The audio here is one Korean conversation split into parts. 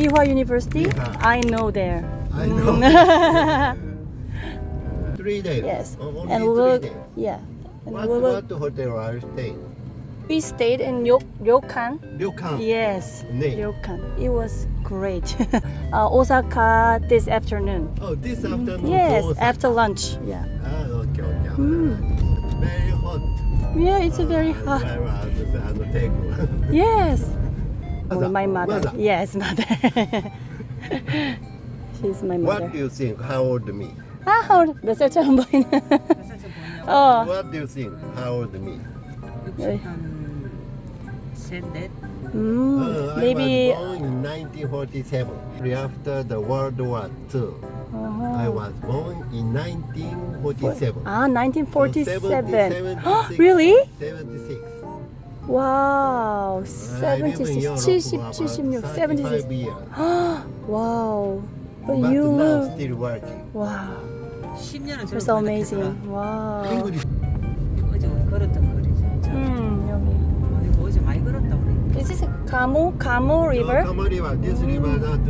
Ewha University. Ewha. I know there. I know. Mm. three days. yes. O- Only And three we'll, days. yeah. And What, we, will, what hotel are you staying? we stayed in Ryok, Ryokan. Ryokan. Yes. 네. Ryokan. It was great. uh, Osaka this afternoon. Oh, this afternoon. Yes, after lunch. Yeah. Ah, okay, okay. Mm. Very hot. Yeah, it's very Uh, hot. where was the- the table? Yes. Mother. Oh, my mother. mother. Yes, mother. She's my mother. What do you think? How old me? How old? The such a boy. Oh. What do you think? How old me? You can that. Mm, uh, maybe. Uh-huh. I was born in 1947, after the World War II. I was born in 1947. Ah, 1947. So really? 76. 와우. I live in 76, Europe 70, for about 76, 35 76. years. 와우. But you live. still working. 와. 10년은 That's so amazing. English. 어제 걸었던 거리 진짜 음, 여기. 아이고 어제 많이 걸었다 우리 Is this Kamo, Kamo River? Kamo River. This river that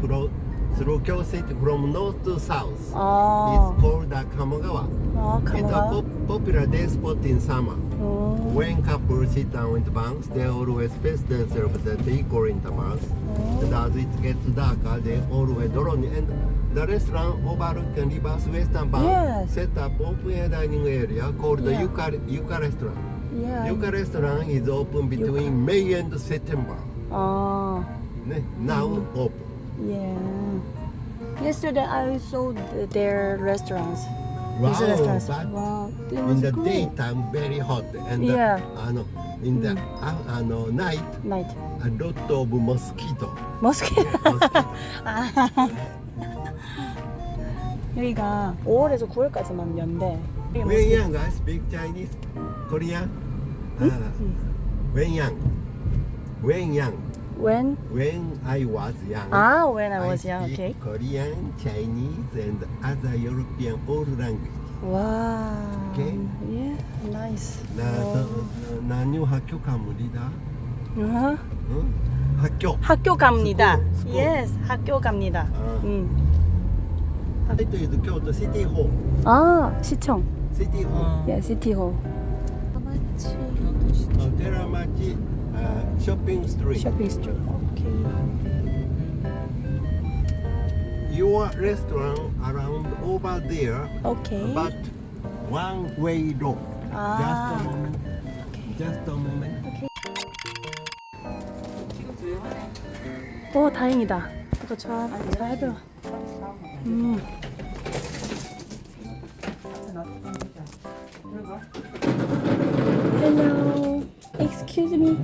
flow through Kyosei from north to south. Oh. It's called the Kamogawa. Oh, It's a pop- popular day spot in summer. Oh. When couples sit down in the banks, they always face themselves at equal intervals. Oh. And as it gets darker, they always draw in. And the restaurant overlooking River's western bank Yes. set up open-air dining area called the Yuka, Yuka Restaurant. Yeah. Yuka Restaurant is open between May and September. Oh. Ne? Now open. Yeah. Yesterday I saw the, their restaurants. Wow, These restaurants. but Wow. It in the good. daytime very hot and Yeah. uh, in the uh, ano, night Night. a lot of mosquito. 머스키토. mosquito. 아. 여기가 5월에서 9월까지만 연대. 여기 When young, I speak Chinese, Korean. Uh, when young, when young, When? when I was young. 아, when I was I young. Okay. Korean, Chinese, and other European all language. 와. Okay. Yeah, nice. 나, 저, 나뉴 학교 가물이다. 어? 응? 학교. 학교 갑니다. 스쿨, 스쿨. Yes, 학교 갑니다. 아. 음. Is Kyoto City Hall. 아, 시청. City Hall. 예, 시티홀. 어, 테라마치 어, 쇼핑 스트리트. 쇼핑 스트리트. 오케이. Your restaurant around over there, 오케이. but one way. 아. Just a moment. Just a moment. 오, 다행이다. 이거 잘, 잘 해봐. 음. Hello. Excuse me.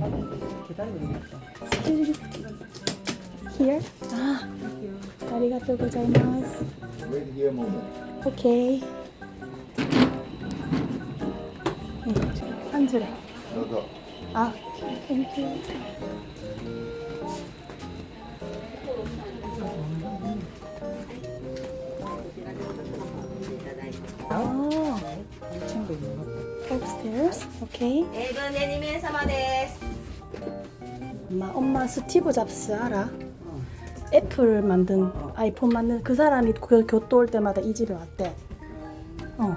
Excuse me. Here? 아, 아리가또 고자이마스. Wait here a moment. 오케이. 응, 앉으래. 너도. 아, 땡큐. 아, upstairs. 오 케이. 英文で2名様です。 엄마, 엄마 스티브 잡스 알아? 애플 만든 아이폰 만든 그 사람이 그 교토 올 때마다 이 집에 왔대. 어.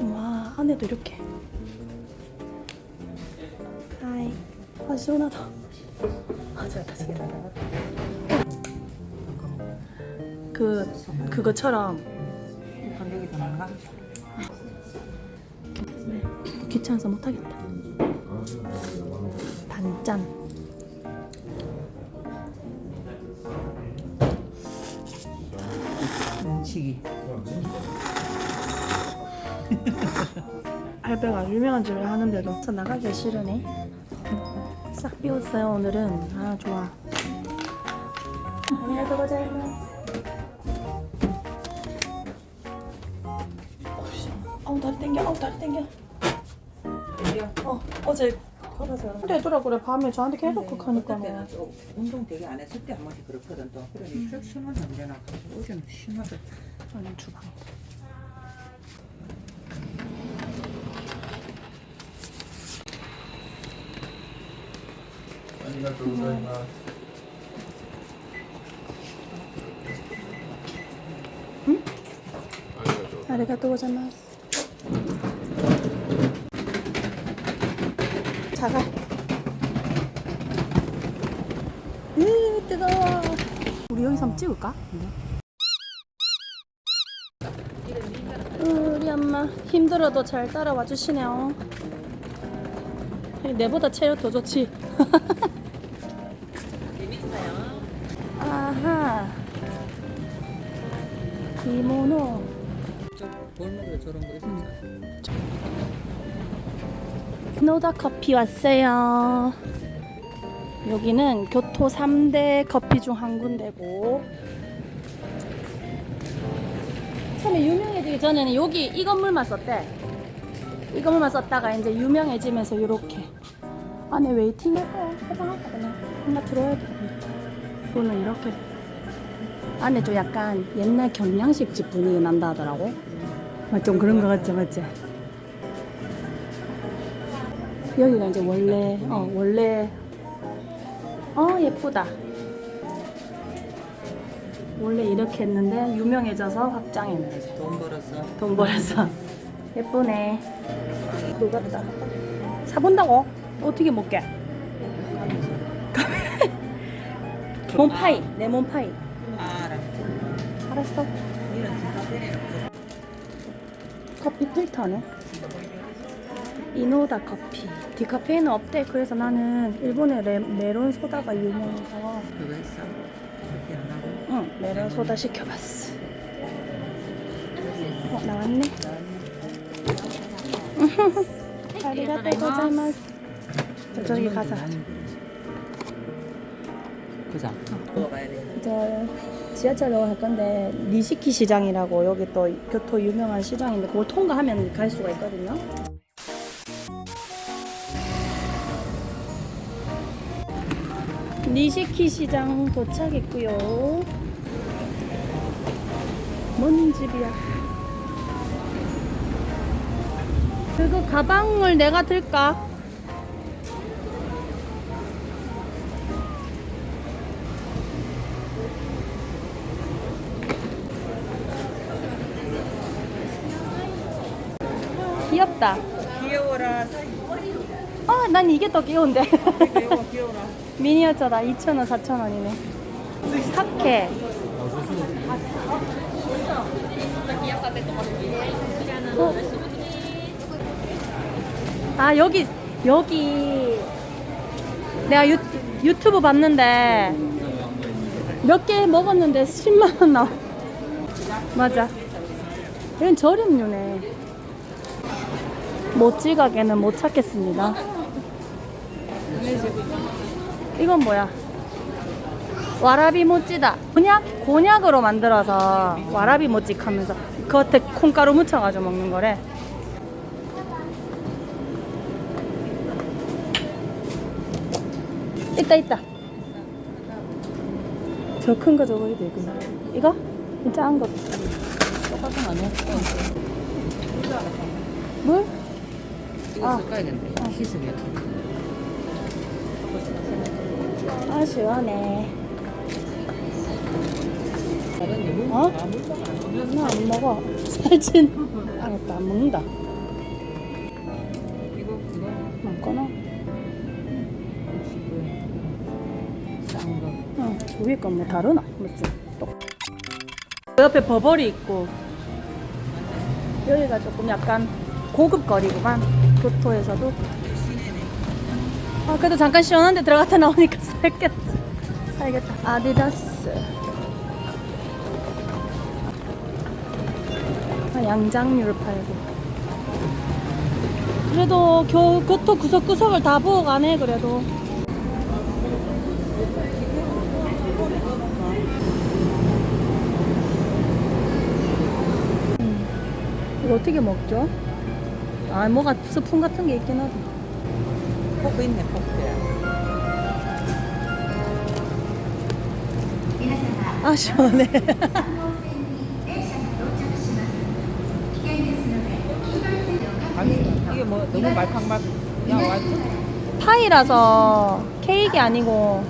와 안에도 이렇게. 하이. 아 시원하다. 아 잘다 잘다. 그 그거처럼 나가 귀찮아서 못하겠다. 반짠. 뭉치기 알베가 유명한 집을 하는데도 저 나가기가 싫으네. 싹 비웠어요 오늘은. 아 좋아. 안녕하세요 땡겨, 아우 다리 땡겨. 어 어제 걸어서. 근데 얘들아 그래 밤에 저한테 계속 극하니까 뭐. 그때는 또 운동 되게 안 했을 때 한 번씩 그렇거든 또 그러니 혈순은 언제나 가지고 어제는 심하게 저는 주방. 아리가또 고자마스. 자가. 으 뜨거워. 우리 여기서 한번 찍을까? 우리 엄마 힘들어도 잘 따라와 주시네요. 내보다 체력 더 좋지. 아하. 기모노. 골목에 저런 거 있었잖아. 노다 커피 왔어요. 여기는 교토 3대 커피 중 한 군데고 처음에 유명해지기 전에는 여기 이 건물만 썼대. 이 건물만 썼다가 이제 유명해지면서 이렇게 안에 웨이팅 해서 해방할까 그냥 한번 들어야 돼. 이거는 이렇게 안에 좀 약간 옛날 경양식 집 분위기 난다 하더라고. 막좀 그런 거 같죠, 맞지? 여기가 이제 원래 어 원래 어 예쁘다 원래 이렇게 했는데 유명해져서 확장했네. 돈 벌었어. 돈 벌어서 예쁘네 녹았다 사본다고? 어떻게 먹게? 몬파이 내 몬파이 알아. 알았어. 커피 필터네 이노다 커피 디카페인은 없대 그래서 나는 일본의 레, 메론 소다가 유명해서 그거 했어. 그렇게 안 하고. 응 메론 소다 시켜봤어 어 나왔네 아리가또 고자이마스 저 저기 가자 그자. 먹어봐야 돼. 저 지하철로 갈 건데 니시키 시장이라고 여기 또 교토 유명한 시장인데 그걸 통과하면 갈 수가 있거든요. 니시키 시장 도착했고요. 뭔 집이야? 그거 가방을 내가 들까? 귀엽다. 아, 난 이게 더 귀여운데. 귀여워 귀여워라. 미니어처다. 2,000원, 4,000원이네. 사케. 어? 아, 여기, 여기. 내가 유, 유튜브 봤는데, 몇 개 먹었는데 10만원 나와. 맞아. 이건 저렴류네. 모찌 가게는 못 찾겠습니다. 이건 뭐야? 와라비 모찌다. 곤약 곤약으로 만들어서 와라비 모찌 하면서 겉에 콩가루 묻혀가지고 먹는 거래. 있다 있다. 저 큰 거 저거 이거 이거. 이거? 이 작은 거. 똑같은 거 아니야? 물? 이거 아. 섞어야 된대. 씻으면. 아 시원해. 어? 아. 안. 나안 먹어. 살찐. 알았다 안 먹는다. 싼 거. 응, 저 위에 건뭐 다르나? 맞지? 똑. 그 옆에 버벌이 있고 여기가 조금 약간 고급 거리구만 교토에서도 아 그래도 잠깐 시원한데 들어갔다 나오니까 살겠다. 살겠다. 아디다스. 아, 양장류를 팔고. 그래도 교, 교토 구석구석을 다 보고 가네 그래도. 이거 어떻게 먹죠? 아 뭐가 스푼 같은 게 있긴 하다 포크 있네 포크. 아 시원해 아니 이게 뭐 너무 말캉말. 야 완전. 파이라서 케이크 아니고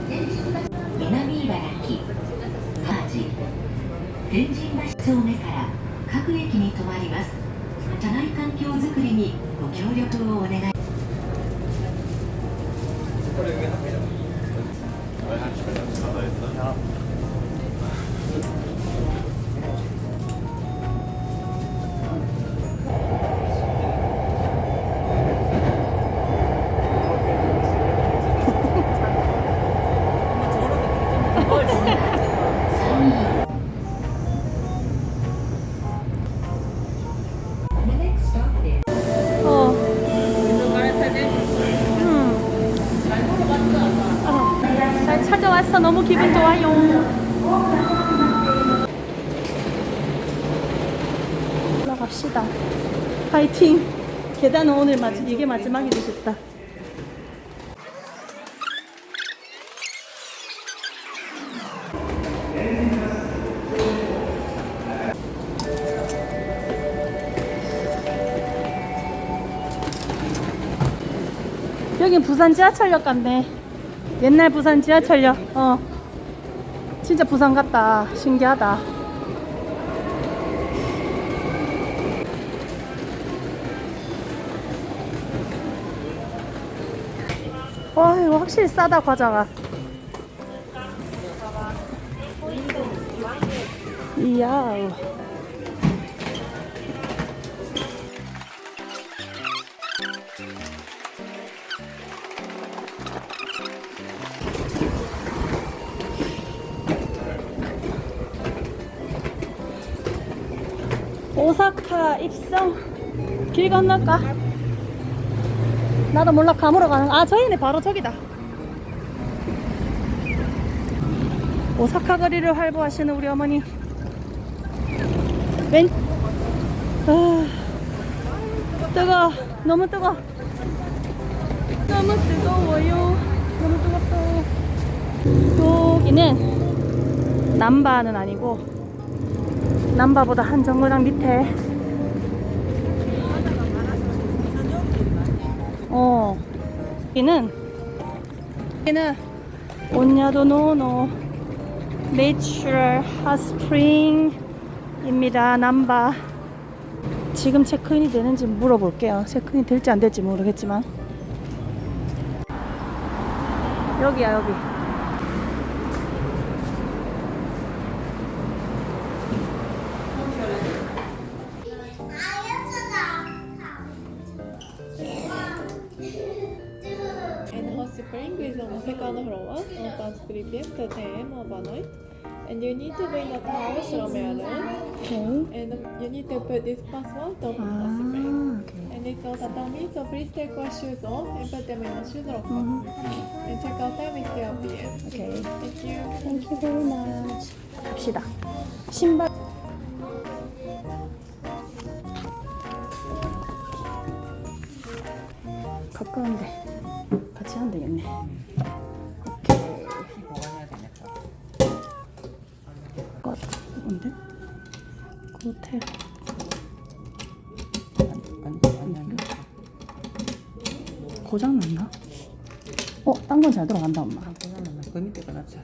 어, 진짜. 계단은 오늘 마지 이게 마지막이 되겠다. 여긴 부산 지하철역 같네. 옛날 부산 지하철역. 어. 진짜 부산 같다. 신기하다. 와, 이거 확실히 싸다, 과자가. 이야. 오사카 입성 길 건널까? 나도 몰라. 감으로 가는 아 저희네 바로 저기다. 오사카 거리를 활보하시는 우리 어머니. 왼 아, 뜨거 너무 뜨거 너무 뜨거워요. 너무 뜨겁다. 여기는 남바는 아니고 남바보다 한 정거장 밑에 어. 여기는? 여기는 온야도노노. 내추럴 핫스프링입니다. 남바. 지금 체크인이 되는지 물어볼게요. 체크인 될지 안 될지 모르겠지만. 여기야 여기 second floor on past 3 p.m. to 10 a.m. overnight. And you need to bring the towels from your room. 오케이 And you need to put this password on hot spring. 아 오케이 And it's on tatami, so please take your shoes off and put them in the shoes locker. And check out time is 12 p.m. 오케이 Thank you. Thank you very much. 갑시다. 신발. 고장 났나? 어, 딴 건 잘 들어간다 엄마. 그 밑에 거놨자.